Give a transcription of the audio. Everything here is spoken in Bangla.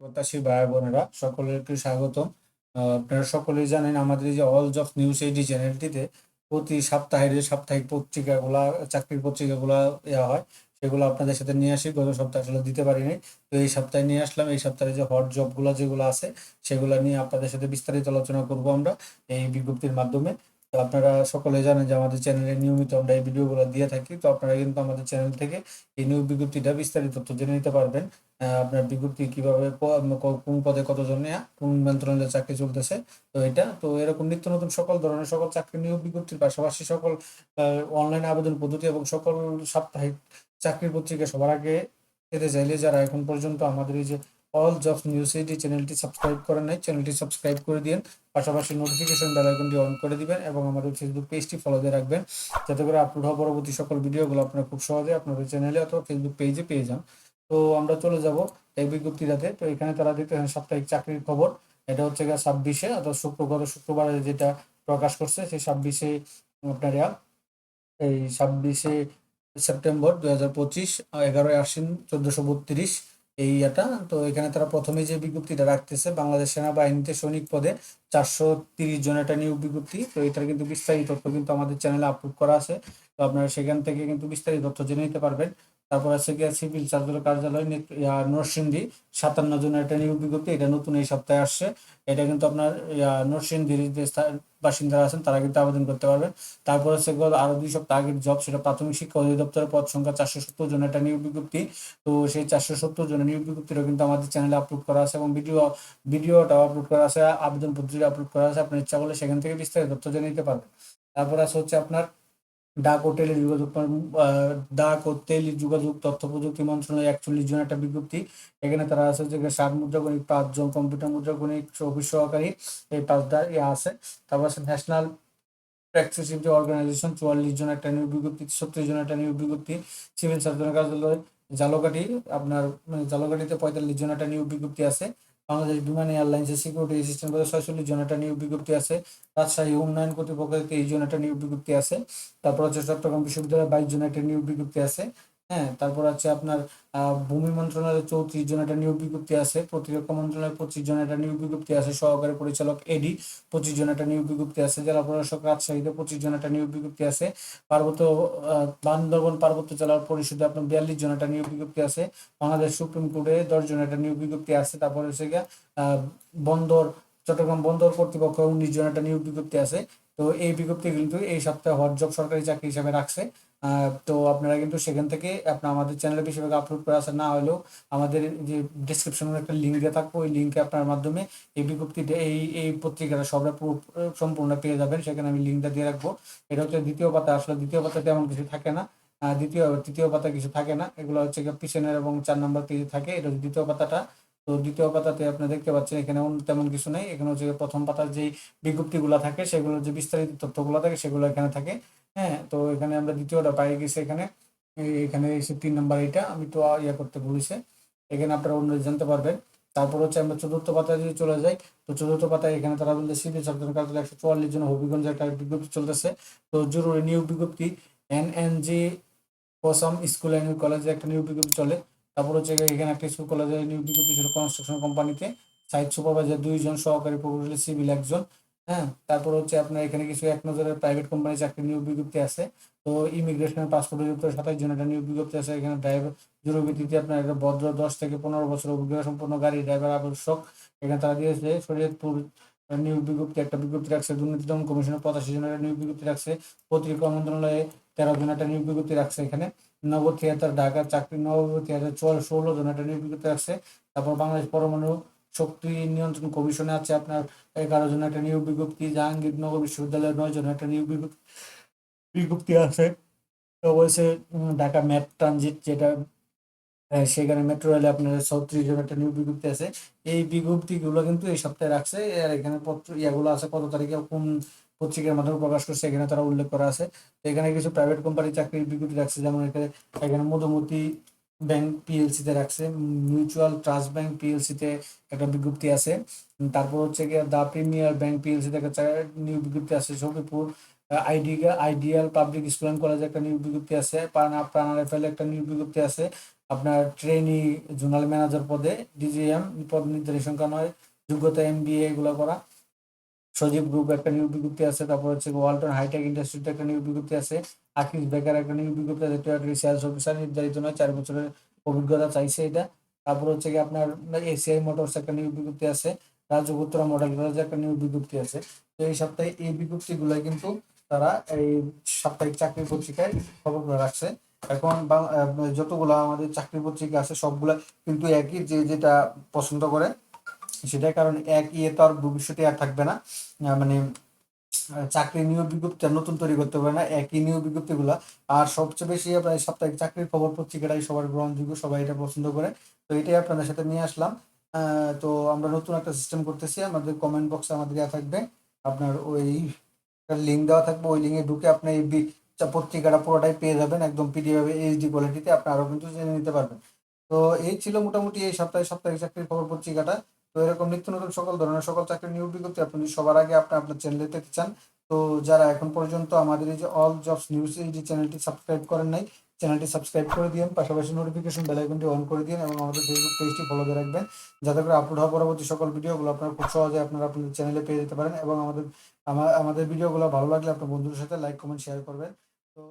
প্রত্যাশী ভাই বোনেরা সকলকে স্বাগতম। আপনারা সকলেই জানেন আমাদের এই যে অল জব নিউজ এইডি চ্যানেলটিতে প্রতি সপ্তাহের যে সাপ্তাহিক পত্রিকাগুলা, চাকরির পত্রিকাগুলা দেওয়া হয়, সেগুলো আপনাদের সাথে নিয়ে আসি। গত সপ্তাহে আসলে দিতে পারিনি। তো এই সপ্তাহে নিয়ে আসলাম। এই সপ্তাহে যে হট জবগুলো যেগুলো আছে, সেগুলো নিয়ে আপনাদের সাথে বিস্তারিত আলোচনা করব আমরা এই বিজ্ঞপ্তির মাধ্যমে। তো আপনারা সকলে জানেন যে আমাদের চ্যানেলে নিয়মিত আমরা এই ভিডিওগুলো দিয়ে থাকি। তো আপনারা কিন্তু আমাদের চ্যানেল থেকে এই নিয়োগ বিজ্ঞপ্তিটা বিস্তারিত তথ্য জেনে নিতে পারবেন। আপনার বিজ্ঞপ্তি কীভাবে কোন পদে কতজন কোন মন্ত্রণালয়ে চাকরি চলতেছে, তো এটা, তো এরকম নিত্য নতুন সকল ধরনের সকল চাকরি নিয়োগ বিজ্ঞপ্তির পাশাপাশি সকল অনলাইন আবেদন পদ্ধতি এবং সকল সাপ্তাহিক চাকরির পত্রিকা সবার আগে পেতে চাইলে যারা এখন পর্যন্ত আমাদের এই যে অল জব নিউজ এইটি চ্যানেলটি সাবস্ক্রাইব করেন নাই চ্যানেলটি সাবস্ক্রাইব করে দিন পাশাপাশি নোটিফিকেশন বেল আইকনটি অন করে দিবেন এবং আমাদের ফেসবুক পেজটি ফলো দিয়ে রাখবেন। যাতে করে আপলোড হওয়া পরবর্তী সকল ভিডিওগুলো আপনারা খুব সহজে আপনাদের চ্যানেলে অথবা ফেসবুক পেজে পেয়ে যান। তো আমরা চলে যাব এই বিজ্ঞপ্তিটাতে। তো এখানে তারা দিতে সাপ্তাহিক চাকরির খবর। এটা হচ্ছে গিয়ে ছাব্বিশে, অর্থাৎ শুক্রবার, শুক্রবারে যেটা প্রকাশ করছে, সেই ছাব্বিশে আপনারা এই ছাব্বিশে সেপ্টেম্বর দু হাজার পঁচিশ, এগারোই আশ্বিন চোদ্দশো বত্রিশ। এই এটা তো এখানে তারা প্রথমে যে বিজ্ঞপ্তিটা রাখতেছে, বাংলাদেশ সেনাবাহিনীতে সৈনিক পদে চারশো তিরিশ জন একটা নিয়োগ বিজ্ঞপ্তি। তো এটার কিন্তু বিস্তারিত তথ্য কিন্তু আমাদের চ্যানেলে আপলোড করা আছে। তো আপনারা সেখান থেকে কিন্তু বিস্তারিত তথ্য জেনে নিতে পারবেন। তারপর আছে গিয়ে সিভিল সার্জন কার্যালয় নরসিংদী, সাতান্ন জনের একটা নিয়োগ বিজ্ঞপ্তি, এটা নতুন এই সপ্তাহে আসছে। এটা কিন্তু আপনার নরসিংদীর যে বাসিন্দারা আছেন, তারা কিন্তু আবেদন করতে পারবেন। তারপর হচ্ছে আরও দুই সপ্তাহ আগের জব সেটা প্রাথমিক শিক্ষা অধিদপ্তরের পদ সংখ্যা চারশো সত্তর জনের একটা নিয়োগ বিজ্ঞপ্তি। তো সেই চারশো সত্তর জনের নিয়োগ বিজ্ঞপ্তিটা কিন্তু আমাদের চ্যানেলে আপলোড করা আছে এবং ভিডিও ভিডিওটাও আপলোড করা আছে, আবেদন পত্রিকা আপলোড করা আছে। আপনার ইচ্ছা করলে সেখান থেকে বিস্তারিত তথ্য জেনে নিতে পারবেন। তারপর আছে হচ্ছে আপনার ডাক ও টেলি যোগাযোগ ডাক ও টেলি যোগাযোগ তথ্য প্রযুক্তি মন্ত্রণালয় একচল্লিশ জন একটা বিজ্ঞপ্তি। এখানে তারা আছে যে ষাট মুদ্রা গণিত পাঁচজন কম্পিউটার মুদ্রা গণিত অফিস সহকারী এই পাঁচটা ইয়ে আছে। তারপর আছে ন্যাশনাল প্র্যাকটিসিভ যে অর্গানাইজেশন, চুয়াল্লিশ জন একটা নিয়োগ বিজ্ঞপ্তি, ছত্রিশ জন একটা নিয়োগ বিজ্ঞপ্তি। সিভিল সার্জনের কার্যালয়, জালকাঠি, আপনার মানে জালকাঠিতে পঁয়তাল্লিশ জন একটা নিয়োগ বিজ্ঞপ্তি আছে। বাংলাদেশ বিমান এয়ারলাইন্সের সিকিউরিটি অ্যাসিস্ট্যান্ট পদে ছয়চল্লিশ জন একটা নিয়োগ বিজ্ঞপ্তি আছে। রাজশাহী উন্নয়ন কর্তৃপক্ষের তেইশ জন একটা নিয়োগ বিজ্ঞপ্তি আছে। তারপর হচ্ছে চট্টগ্রাম বিশ্ববিদ্যালয়ে বাইশ জন একটা নিয়োগ বিজ্ঞপ্তি আছে। হ্যাঁ তারপর আছে আপনার ভূমি মন্ত্রণালয়ে চৌত্রিশ জন একটা নিয়োগ বিজ্ঞপ্তি আছে, প্রতিরক্ষা মন্ত্রণালয়ে পঁচিশ জন একটা নিয়োগ বিজ্ঞপ্তি আছে, সহকারী পরিচালক এডি পঁচিশ জন একটা নিয়োগ বিজ্ঞপ্তি আছে, জেলা প্রশাসক রাজশাহীতে পঁচিশ জন একটা নিয়োগ বিজ্ঞপ্তি আছে, পার্বত্য বান্দরবন পার্বত্য জেলার পরিষদে আপনার বিয়াল্লিশ জন একটা নিয়োগ বিজ্ঞপ্তি আছে, বাংলাদেশ সুপ্রিম কোর্টে দশ জন একটা নিয়োগ বিজ্ঞপ্তি আছে, তারপর হচ্ছে গিয়ে বন্দর, চট্টগ্রাম বন্দর কর্তৃপক্ষ উনিশ জন একটা নিয়োগ বিজ্ঞপ্তি আছে তো এই বিজ্ঞপ্তি কিন্তু এই সপ্তাহে হট জব সরকারি চাকরি হিসাবে রাখছে। তো আপনারা কিন্তু সেখান থেকে আপনার আমাদের চ্যানেলে বেশিরভাগ আপলোড করে আছে না হলেও আমাদের যে ডিসক্রিপশনের একটা লিঙ্ক দেওয়া থাকবে, ওই লিঙ্কে আপনার মাধ্যমে এই বিজ্ঞপ্তিটা, এই এই পত্রিকাটা সবটা সম্পূর্ণ পেয়ে যাবেন। সেখানে আমি লিঙ্কটা দিয়ে রাখব। এটা হচ্ছে দ্বিতীয় পাতা। আসলে দ্বিতীয় পাতা তেমন কিছু থাকে না। দ্বিতীয়, তৃতীয় পাতা কিছু থাকে না। এগুলো হচ্ছে পিছনের এবং চার নম্বর পেজে থাকে। এটা দ্বিতীয় পাতাটা। তো দ্বিতীয় পাতাতে আপনি দেখতে পাচ্ছেন, এখানে তেমন কিছু নেই। এখানে হচ্ছে প্রথম পাতার যেই বিজ্ঞপ্তিগুলো থাকে সেগুলোর যে বিস্তারিত তথ্য তথ্যগুলো থাকে, সেগুলো এখানে থাকে। হ্যাঁ তো এখানে আমরা দ্বিতীয়টা পাই গেছি এখানে। এখানে এসে তিন নাম্বার এটা আমি তো ইয়ে করতে বলেছে এখানে আপনারা অন্য জানতে পারবেন। তারপর হচ্ছে আমরা চতুর্থ পাতায় যদি চলে যাই, তো চতুর্থ পাতায় এখানে তারা বলতে সিভিল সার্জন কার্যালয় একশো চুয়াল্লিশ জন হবিগঞ্জে একটা বিজ্ঞপ্তি চলতেছে। তো জরুরি নিয়োগ বিজ্ঞপ্তি এন এন জি কোসাম স্কুল অ্যান্ড কলেজে একটা নিয়োগ বিজ্ঞপ্তি চলে। তারপর হচ্ছে এখানে একটা স্কুল কলেজে নিয়োগ বিজ্ঞপ্তি ছিল কনস্ট্রাকশন কোম্পানিতে সাইট সুপারভাইজার দুইজন, সহকারী প্রকৌশলী সিভিল একজন হ্যাঁ? তারপর হচ্ছে আপনার এখানে কিছু এক নজরের প্রাইভেট কোম্পানি চাকরি নিয়োগ বিজ্ঞপ্তি আছে। তো ইমিগ্রেশনের পাসপোর্ট অধিদপ্তর সাতাশ জন একটা নিয়োগ বিজ্ঞপ্তি আছে। এখানে ড্রাইভার জরুরি ভিত্তিতে আপনার একটা ভদ্র দশ থেকে পনেরো বছর অভিজ্ঞতা সম্পন্ন গাড়ি ড্রাইভার আবশ্যক। এখানে তারা দিয়েছে, শরীয়তপুর নিয়োগ বিজ্ঞপ্তি একটা বিজ্ঞপ্তি রাখছে, দুর্নীতি দমন কমিশনের পঁচাশি জনের নিয়োগ বিজ্ঞপ্তি রাখছে প্রতিরক্ষা মন্ত্রণালয়ে তেরো জন একটা নিয়োগ বিজ্ঞপ্তি রাখছে এখানে। নব থিয়েটার ঢাকার চাকরি নব থিয়েটার চল ষোলো জন একটা নিয়োগ আছে। তারপর বাংলাদেশ পরমাণু শক্তি নিয়ন্ত্রণ কমিশনে আছে আপনার এগারো জন একটা নিয়োগ বিজ্ঞপ্তি জাহাঙ্গীরনগর বিশ্ববিদ্যালয়ের নয় জন একটা নিয়োগ বিজ্ঞপ্তি বিজ্ঞপ্তি আছে। বলছে ঢাকা ম্যাট ট্রানজিট যেটা সেখানে মেট্রো রেলে আপনার চৌত্রিশ জন একটা নিয়োগ বিজ্ঞপ্তি আছে। এই বিজ্ঞপ্তিগুলো কিন্তু এই সপ্তাহে রাখছে। আর এখানে পত্র ইয়াগুলো আছে কত তারিখে, কোন পত্রিকার মাধ্যমে প্রকাশ করছে, এখানে তারা উল্লেখ করা আছে। এখানে কিছু প্রাইভেট কোম্পানি চাকরির বিজ্ঞপ্তি রাখছে, যেমন এখানে এখানে মধুমতি ব্যাংক পিএলসি তে রাখছে মিউচুয়াল ট্রাস্ট ব্যাংক পিএলসি তে একটা বিজ্ঞপ্তি আছে। তারপর হচ্ছে গিয়ে দা প্রিমিয়ার ব্যাংক পিএলসি তে একটা নিউ বিজ্ঞপ্তি আছে Safipur idea ideal public school and কলেজে একটা নিয়োগ বিজ্ঞপ্তি আছে প্রাণা রেফেলে একটা নিয়োগ বিজ্ঞপ্তি আছে। আপনার ট্রেনি জোনাল ম্যানেজার পদে ডিজিএম পদ নির্ধারণী সংখ্যা নয়, যোগ্যতা এম বি এগুলো করা। সজীব গ্রুপ একটা নিয়োগ বিজ্ঞপ্তি আছে, তারপর হচ্ছে ওয়ালটন হাইটেক ইন্ডাস্ট্রিতে একটা নিয়োগ বিজ্ঞপ্তি আছে আকিস বেকার একটা নিয়োগ বিজ্ঞপ্তি আছে টেরিটরি সেলস অফিসার নির্ধারিত নয়, চার বছরের অভিজ্ঞতা চাইছে এটা। তারপর হচ্ছে কি আপনার এসিআই মোটরস একটা নিয়োগ বিজ্ঞপ্তি আছে, রাজগুত্রা মডেল কলেজে একটা নিয়োগ বিজ্ঞপ্তি আছে। তো এই সপ্তাহে এই বিজ্ঞপ্তিগুলো কিন্তু তারা এই সাপ্তাহিক চাকরি পত্রিকায় খবর করে রাখছে। এখন যতগুলো আমাদের চাকরি পত্রিকা আছে, সবগুলা কিন্তু একই যে যেটা পছন্দ করে সেটাই কারণ এক ইয়ে তো আর ভবিষ্যতে আর থাকবে না। মানে চাকরি নিয়োগ বিজ্ঞপ্তি নতুন তৈরি করতে পারে না, একই নিয়োগ বিজ্ঞপ্তিগুলো। আর সবচেয়ে বেশি আপনার সাপ্তাহিক চাকরির খবর পত্রিকাটাই সবার গ্রহণযোগ্য, সবাই এটা পছন্দ করে। তো এটাই আপনাদের সাথে নিয়ে আসলাম। তো আমরা নতুন একটা সিস্টেম করতেছি, আমাদের কমেন্ট বক্সে আমাদের দেওয়া থাকবে। আপনার ওই লিঙ্ক দেওয়া থাকবে, ওই লিঙ্কে ঢুকে আপনি এই পত্রিকাটা পুরোটাই পেয়ে যাবেন, একদম পিডিএফ এইচডি কোয়ালিটিতে আপনি আরও কিন্তু জেনে নিতে পারবেন। তো এই ছিল মোটামুটি এই সপ্তাহে সাপ্তাহিক চাকরির খবর পত্রিকাটা। তো এরকম নিত্য নতুন সকল ধরনের সকল চাকরির নিয়োগ বিজ্ঞপ্তি আপনি সবার আগে আপনি আপনার চ্যানেলে পেতে চান, তো যারা এখন পর্যন্ত আমাদের এই যে অল জবস নিউজ এই যে চ্যানেলটি সাবস্ক্রাইব করেন নাই চ্যানেলটি সাবস্ক্রাইব করে দিন পাশাপাশি নোটিফিকেশন বেল আইকনটি অন করে দিন এবং আমাদের ফেসবুক পেজটি ফলো দিয়ে রাখবেন, যাতে করে আপলোড হওয়া পরবর্তী সকল ভিডিওগুলো আপনারা খুব সহজে আপনারা আপনাদের চ্যানেলে পেয়ে যেতে পারেন এবং আমাদের আমা- আমাদের ভিডিওগুলো ভালো লাগলে আপনার বন্ধুদের সাথে লাইক কমেন্ট শেয়ার করবেন। তো